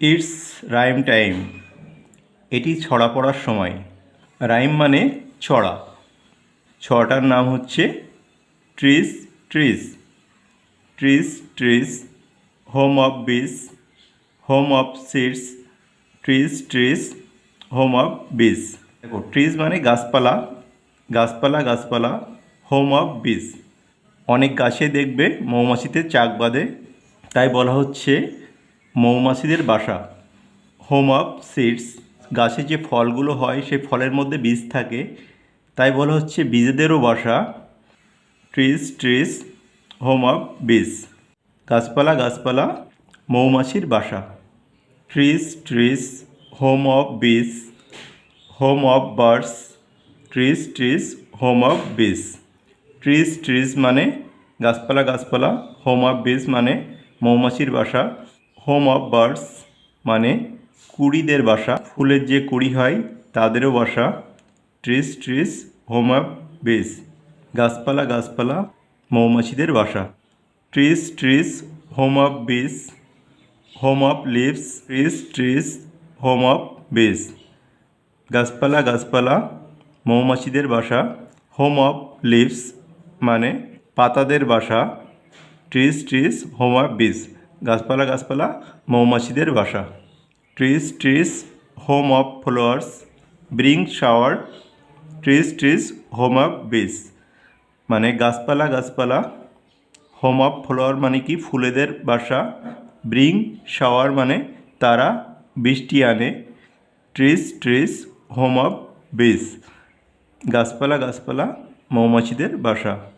It's rhyme time. এটি ছড়া পড়ার সময়। রাইম মানে ছড়া। ছড়াটার নাম হচ্ছে trees trees. Trees trees. Home of bees. Home of seeds. Trees trees. Home of bees. দেখো, ট্রিস মানে গাছপালা। গাছপালা গাছপালা। Home of bees. অনেক গাছে দেখবে মৌমাছিতে চাক বাঁধে। তাই বলা হচ্ছে মৌমাছিদের বাসা। হোম অফ সিডস গাছে যে ফলগুলো হয়, সেই ফলের মধ্যে বীজ থাকে। তাই বলা হচ্ছে বীজেদেরও বাসা। Trees trees home of bees গাছপালা গাছপালা, মৌমাছির বাসা। Trees trees home of bees home of birds trees trees home of bees trees trees মানে গাছপালা গাছপালা হোম অফ বিস মানে মৌমাছির বাসা। হোম অফ বার্ডস মানে কুড়িদের বাসা। ফুলের যে কুড়ি হয়, তাদেরও বাসা। Trees trees home of bees গাছপালা গাছপালা, মৌমাছিদের বাসা। Trees trees home of bees home of leaves trees trees home of bees গাছপালা গাছপালা, মৌমাছিদের বাসা। হোম অফ লিভস মানে পাতাদের বাসা। Trees trees home of bees গাছপালা গাছপালা, মৌমাছিদের বাসা। Trees trees home of flowers bring shower trees trees home of bees মানে গাছপালা গাছপালা হোম অফ ফ্লোয়ার মানে কি? ফুলেদের বাসা। ব্রিং শাওয়ার মানে তারা বৃষ্টি আনে। Trees trees home of bees গাছপালা গাছপালা, মৌমাছিদের বাসা।